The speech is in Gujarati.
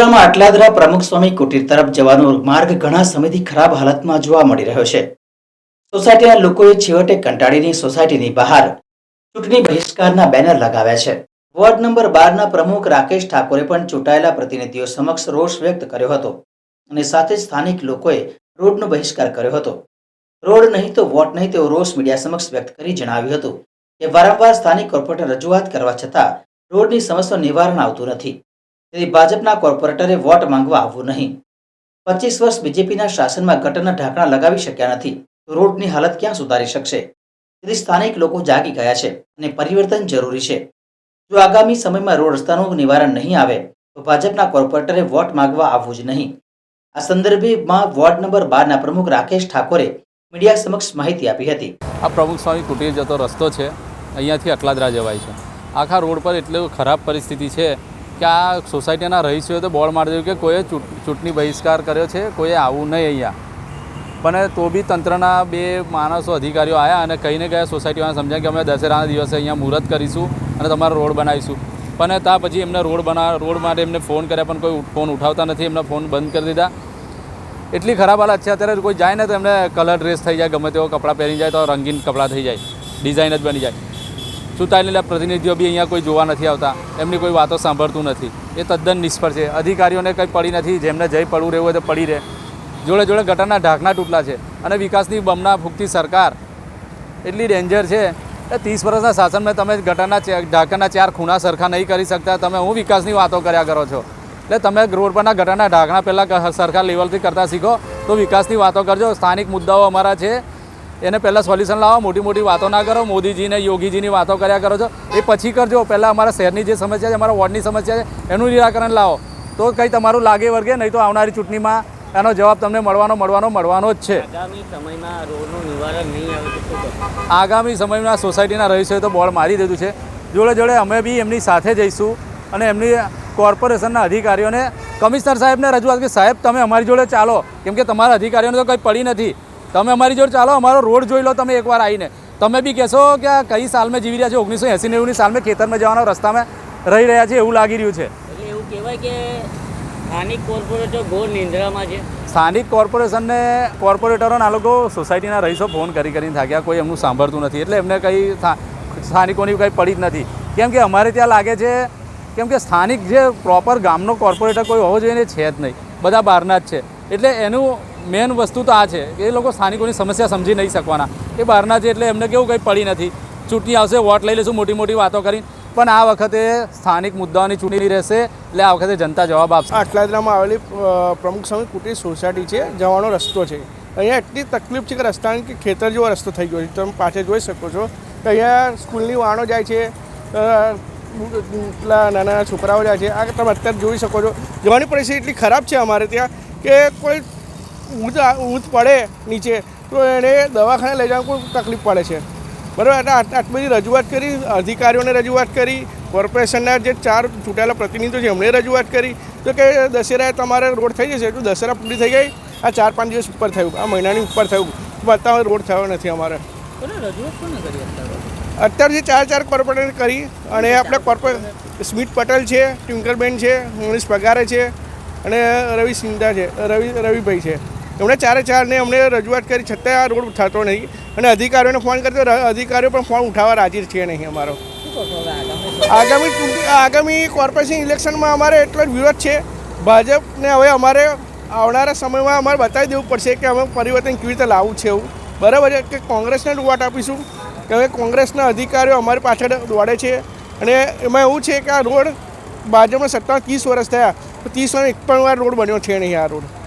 વડોદરામાં આટલાદરા પ્રમુખ સ્વામી કુટીર તરફ જવાનો માર્ગ ઘણા સમયથી ખરાબ હાલતમાં જોવા મળી રહ્યો છે. સોસાયટીના લોકોએ છેવટે કંટાળીની સોસાયટીની બહાર ચૂંટણી બહિષ્કારના બેનર લગાવ્યા છે. વોર્ડ નંબર બારના પ્રમુખ રાકેશ ઠાકોરે પણ ચૂંટાયેલા પ્રતિનિધિઓ સમક્ષ રોષ વ્યક્ત કર્યો હતો અને સાથે જ સ્થાનિક લોકોએ રોડનો બહિષ્કાર કર્યો હતો. રોડ નહીં તો વોટ નહીં તેવો રોષ મીડિયા સમક્ષ વ્યક્ત કરી જણાવ્યું હતું કે વારંવાર સ્થાનિક કોર્પોરેટર રજૂઆત કરવા છતાં રોડની સમસ્યાનું નિવારણ આવતું નથી. તેથી ભાજપના કોર્પોરેટરે વોટ માંગવા આવવું નહીં. પચીસ વર્ષ બીજેપીના શાસનમાં ગટરના ઢાંકણા લગાવી શક્યા નથી. તો રોડની હાલત ક્યાં સુધારી શકશે? તેથી સ્થાનિક લોકો જાગી ગયા છે અને પરિવર્તન જરૂરી છે. જો આગામી સમયમાં રોડ રસ્તાનું નિવારણ નહીં આવે, તો ભાજપના કોર્પોરેટરે વોટ માંગવા આવવું જ નહીં. આ સંદર્ભેમાં વોર્ડ નંબર બારના પ્રમુખ રાકેશ ઠાકોરે મીડિયા સમક્ષ માહિતી આપી હતી. આ પ્રમુખ સ્વામી કુટીર જતો રસ્તો છે. અહીંયાથી અકલાદરા જવાય છે. આખા રોડ પર એટલું ખરાબ પરિસ્થિતિ છે કે આ સોસાયટીના રહીશોએ તો બોર્ડ મારી દીધું કે કોઈએ ચૂંટ- ચૂંટણી બહિષ્કાર કર્યો છે, કોઈએ આવું નહીં અહીંયા. પણ તો બી તંત્રના બે માણસો અધિકારીઓ આવ્યા અને કહીને ગયા સોસાયટીમાં સમજ્યા કે અમે દશેરાના દિવસે અહીંયા મુહૂર્ત કરીશું અને તમારો રોડ બનાવીશું. પણ ત્યાં પછી એમને રોડ બના, રોડ માટે એમને ફોન કર્યા પણ કોઈ ફોન ઉઠાવતા નથી, એમને ફોન બંધ કરી દીધા. એટલી ખરાબ હાલત છે, અત્યારે કોઈ જાય ને તો એમને કલર ડ્રેસ થઈ જાય, ગમે તેવો કપડાં પહેરી જાય તો રંગીન કપડાં થઈ જાય, ડિઝાઇન જ બની જાય. ચૂંટાયેલા પ્રતિનિધિઓ બી અહીંયા કોઈ જોવા નથી આવતા, એમની કોઈ વાતો સાંભળતું નથી. એ તદ્દન નિષ્ફળ છે. અધિકારીઓને કંઈ પડી નથી, જેમને જઈ પડવું રહેવું હોય તો પડી રહે. જોડે જોડે ગટરના ઢાંકણા તૂટલા છે અને વિકાસની બમના ભૂખતી સરકાર એટલી ડેન્જર છે કે ત્રીસ વર્ષના શાસનમાં તમે ગટરના ઢાંકણના ચાર ખૂણા સરખા નહીં કરી શકતા, તમે હું વિકાસની વાતો કર્યા કરો છો? એટલે તમે રોડ પરના ગટરના ઢાંકણા પહેલાં સરખા લેવલથી કરતા શીખો, તો વિકાસની વાતો કરજો. સ્થાનિક મુદ્દાઓ અમારા છે. એને પહેલાં સોલ્યુશન લાવો મોટી મોટી વાતો ના કરો મોદીજીને યોગીજીની વાતો કર્યા કરો છો. એ પછી કરજો. પહેલાં અમારા શહેરની જે સમસ્યા છે અમારા વોર્ડની સમસ્યા છે એનું નિરાકરણ લાવો. તો કંઈ તમારું લાગે વર્ગે નહીં તો આવનારી ચૂંટણીમાં એનો જવાબ તમને મળવાનો મળવાનો મળવાનો જ છે. આગામી સમયમાં સોસાયટીના રહીશોએ તો બોર્ડ મારી દીધું છે. જોડે જોડે અમે બી એમની સાથે જઈશું અને એમની કોર્પોરેશનના અધિકારીઓને કમિશનર સાહેબને રજૂઆત કે સાહેબ તમે અમારી જોડે ચાલો. કેમ કે તમારા અધિકારીઓને તો કંઈ પડી નથી. તમે અમારી જોડે ચાલો અમારો રોડ જોઈ લો તમે એકવાર આવીને. તમે બી કહેશો કે આ કઈ સાલમાં જીવી રહ્યા છે? ઓગણીસો એંસી નેવુંની સાલમાં ખેતરમાં જવાના રસ્તામાં રહી રહ્યા છે એવું લાગી રહ્યું છે. એટલે એવું કહેવાય કે સ્થાનિક કોર્પોરેટર ઘોર નિંદ્રામાં છે. સ્થાનિક કોર્પોરેશનને કોર્પોરેટરોને આ લોકો સોસાયટીના રહીશો ફોન કરી કરીને થાક્યા કોઈ એમનું સાંભળતું નથી. એટલે એમને કંઈ સ્થા- સ્થાનિકોની કંઈ પડી જ નથી. કેમ કે અમારે ત્યાં લાગે છે કેમ કે સ્થાનિક જે પ્રોપર ગામનો કોર્પોરેટર કોઈ હોવો જોઈએ ને છે જ નહીં. બધા બહારના જ છે. એટલે એનું મેન વસ્તુ તો આ છે કે એ લોકો સ્થાનિકોની સમસ્યા સમજી નહીં શકવાના. એ બહારના છે એટલે એમને કેવું કંઈ પડી નથી. ચૂંટણી આવશે, વોટ લઈ લઈશું, મોટી મોટી વાતો કરીને. પણ આ વખતે સ્થાનિક મુદ્દાઓની ચૂંટણી રહેશે એટલે આ વખતે જનતા જવાબ આપશે. આટલાદરામાં આવેલી પ્રમુખ સ્વામી કુટીર સોસાયટી છે, જવાનો રસ્તો છે. અહીંયા એટલી તકલીફ છે કે રસ્તાની કે ખેતર જેવો રસ્તો થઈ ગયો છે. તમે પાછળ જોઈ શકો છો કે અહીંયા સ્કૂલની વાણો જાય છે નાના નાના છોકરાઓ જાય છે. આ તમે અત્યારે જોઈ શકો છો. જવાની પરિસ્થિતિ એટલી ખરાબ છે અમારે ત્યાં કે કોઈ ઊંચ ઊંધ પડે નીચે તો એને દવાખાને લઈ જવા કોઈ તકલીફ પડે છે. બરાબર? એટલે આટ- આટલી બધી રજૂઆત કરી અધિકારીઓને રજૂઆત કરી કોર્પોરેશનના જે ચાર ચૂંટાયેલા પ્રતિનિધિઓ છે એમણે રજૂઆત કરી. તો કે દશેરા તમારે રોડ થઈ જશે તો દશેરા પૂરી થઈ ગઈ આ ચાર પાંચ દિવસ ઉપર થયું આ મહિનાની ઉપર થયું. બતાવો રોડ થયો નથી અમારે. અત્યારે? અત્યારે જે ચાર ચાર કોર્પોરેટર કરી અને આપણે કોર્પોરેટ સ્મિત પટેલ છે ટ્વિંકલબેન છે મનીષ પગારે છે અને રવિ સિંધા છે રવિ રવિભાઈ છે. એમણે ચારે ચારને અમને રજૂઆત કરી છતાં આ રોડ થતો નહીં. અને અધિકારીઓને ફોન કરતો અધિકારીઓ પણ ફોન ઉઠાવવા રાજી છે નહીં અમારો. આગામી આગામી કોર્પોરેશન ઇલેક્શનમાં અમારે એટલો જ વિરોધ છે. ભાજપને હવે અમારે આવનારા સમયમાં અમારે બતાવી દેવું પડશે કે અમે પરિવર્તન કેવી રીતે લાવવું છે એવું. બરાબર છે કે કોંગ્રેસને જ વોટ આપીશું? કે હવે કોંગ્રેસના અધિકારીઓ અમારી પાછળ દોડે છે? અને એમાં એવું છે કે આ રોડ ભાજપના સત્તા ત્રીસ વર્ષ થયા. તો ત્રીસ વર્ષ એક પણ વાર રોડ બન્યો છે નહીં આ રોડ.